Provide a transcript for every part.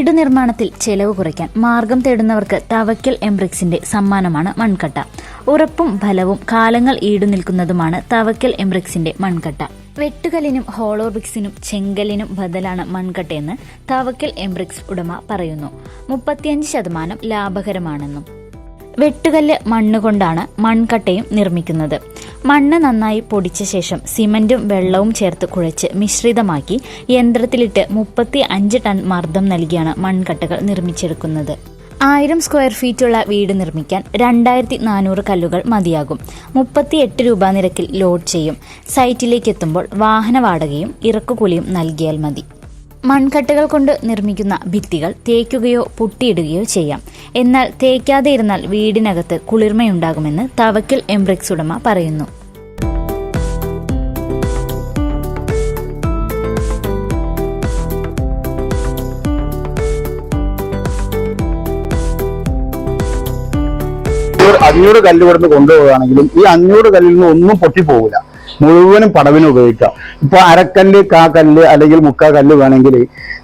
വീട് നിർമ്മാണത്തിൽ ചെലവ് കുറയ്ക്കാൻ മാർഗം തേടുന്നവർക്ക് തവയ്ക്കൽ എംബ്രിക്സിന്റെ സമ്മാനമാണ് മൺകട്ട. ഉറപ്പും ഫലവും കാലങ്ങൾ ഈടു നിൽക്കുന്നതുമാണ് തവയ്ക്കൽ എംബ്രിക്സിന്റെ മൺകട്ട. വെട്ടുകല്ലിനും ഹോളോബ്രിക്സിനും ചെങ്കലിനും ബദലാണ് മൺകട്ടയെന്ന് തവക്കൽ എംബ്രിക്സ് ഉടമ പറയുന്നു. മുപ്പത്തിയഞ്ച് ശതമാനം ലാഭകരമാണെന്നും. വെട്ടുകല്ല് മണ്ണുകൊണ്ടാണ് മൺകട്ടയും നിർമ്മിക്കുന്നത്. മണ്ണ് നന്നായി പൊടിച്ച ശേഷം സിമന്റും വെള്ളവും ചേർത്ത് കുഴച്ച് മിശ്രിതമാക്കി യന്ത്രത്തിലിട്ട് മുപ്പത്തി അഞ്ച് ടൺ മർദ്ദം നൽകിയാണ് മൺകട്ടകൾ നിർമ്മിച്ചെടുക്കുന്നത്. ആയിരം സ്ക്വയർ ഫീറ്റുള്ള വീട് നിർമ്മിക്കാൻ രണ്ടായിരത്തി നാനൂറ് കല്ലുകൾ മതിയാകും. മുപ്പത്തിയെട്ട് രൂപ നിരക്കിൽ ലോഡ് ചെയ്യും. സൈറ്റിലേക്ക് എത്തുമ്പോൾ വാഹന വാടകയും ഇറക്കുകൂലിയും നൽകിയാൽ മതി. മൺകട്ടകൾ കൊണ്ട് നിർമ്മിക്കുന്ന ഭിത്തികൾ തേക്കുകയോ പൊട്ടിയിടുകയോ ചെയ്യാം. എന്നാൽ തേക്കാതെ ഇരുന്നാൽ വീടിനകത്ത് കുളിർമയുണ്ടാകുമെന്ന് തവക്കിൽ എംബ്രിക്സ് ഉടമ പറയുന്നു. അഞ്ഞൂറ് കല്ല് കൊണ്ടുപോവുകയാണെങ്കിലും ഈ അഞ്ഞൂറ് കല്ലിൽ നിന്ന് ഒന്നും പൊട്ടിപ്പോകില്ല മുഴുവനും പടവിന് ഉപയോഗിക്കാം ഇപ്പൊ അരക്കല്ല് കാക്കല്ല് അല്ലെങ്കിൽ മുക്കാ കല്ല് വേണമെങ്കിൽ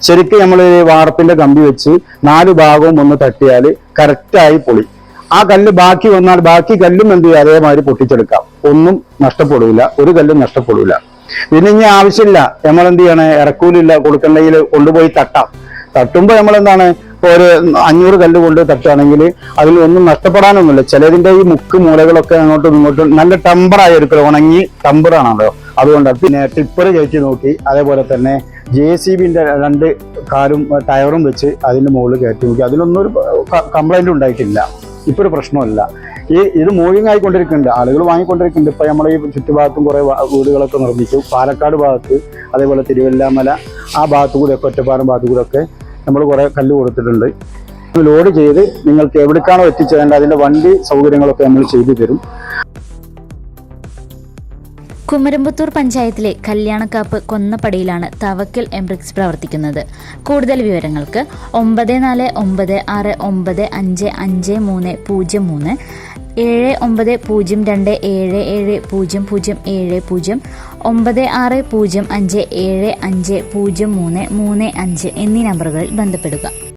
ശരിക്കും നമ്മൾ വാർപ്പിന്റെ കമ്പി വെച്ച് നാല് ഭാഗവും ഒന്ന് തട്ടിയാൽ കറക്റ്റായി പൊളി. ആ കല്ല് ബാക്കി വന്നാൽ ബാക്കി കല്ലും എന്ത് ചെയ്യും അതേമാതിരി പൊട്ടിച്ചെടുക്കാം. ഒന്നും നഷ്ടപ്പെടില്ല ഒരു കല്ലും നഷ്ടപ്പെടില്ല പിന്നെ ഇനി ആവശ്യമില്ല. നമ്മൾ എന്ത് ചെയ്യണേ? ഇറക്കൂലില്ല കൊടുക്കണ്ടെങ്കിൽ കൊണ്ടുപോയി തട്ടാം. തട്ടുമ്പോ നമ്മൾ എന്താണ് ഒരു അഞ്ഞൂറ് കല്ല് കൊണ്ട് തട്ടുകയാണെങ്കിൽ അതിൽ ഒന്നും നഷ്ടപ്പെടാനൊന്നുമില്ല. ചിലതിന്റെ ഈ മുക്ക് മൂലകളൊക്കെ അങ്ങോട്ടും ഇങ്ങോട്ടും നല്ല ടമ്പറായ ഒരു ഉണങ്ങി ടമ്പറാണല്ലോ. അതുകൊണ്ട് പിന്നെ ടിപ്പർ കയറ്റി നോക്കി. അതേപോലെ തന്നെ ജെ സി ബിന്റെ രണ്ട് കാലും ടയറും വെച്ച് അതിന്റെ മുകളിൽ കയറ്റി നോക്കി. അതിലൊന്നും ഒരു കംപ്ലൈന്റ് ഉണ്ടായിട്ടില്ല. ഇപ്പൊ ഒരു പ്രശ്നമല്ല ഈ ഇത് മൂവിങ് ആയിക്കൊണ്ടിരിക്കുന്നുണ്ട്. ആളുകൾ വാങ്ങിക്കൊണ്ടിരിക്കുന്നുണ്ട്. ഇപ്പൊ നമ്മൾ ഈ ചുറ്റുഭാഗത്തും കുറെ വീടുകളൊക്കെ നിർമ്മിച്ചു. പാലക്കാട് ഭാഗത്ത് അതേപോലെ തിരുവല്ലാമല ആ ഭാഗത്തു കൂടെ ഒക്കെ ഒറ്റപ്പാലം ഭാഗത്തു കൂടെ ഒക്കെ നമ്മൾ കുറെ കല്ല് കൊടുത്തിട്ടുണ്ട്. ലോഡ് ചെയ്ത് നിങ്ങൾക്ക് എവിടേക്കാണോ എത്തിച്ചേരേണ്ടത് അതിന്റെ വണ്ടി സൗകര്യങ്ങളൊക്കെ നമ്മൾ ചെയ്തു തരും. കുമരമ്പത്തൂർ പഞ്ചായത്തിലെ കല്യാണക്കാപ്പ് കൊന്നപ്പടിയിലാണ് തവക്കൽ എംബ്രിക്സ് പ്രവർത്തിക്കുന്നത്. കൂടുതൽ വിവരങ്ങൾക്ക് ഒമ്പത് നാല് ഒമ്പത് ആറ് ഒമ്പത് അഞ്ച് അഞ്ച് മൂന്ന് പൂജ്യം മൂന്ന് ഏഴ് ഒമ്പത് പൂജ്യം രണ്ട് ഏഴ് ഏഴ് പൂജ്യം പൂജ്യം ഏഴ് പൂജ്യം ഒമ്പത് ആറ് പൂജ്യം അഞ്ച് ഏഴ് അഞ്ച് പൂജ്യം മൂന്ന് മൂന്ന് അഞ്ച് എന്നീ നമ്പറുകളിൽ ബന്ധപ്പെടുക.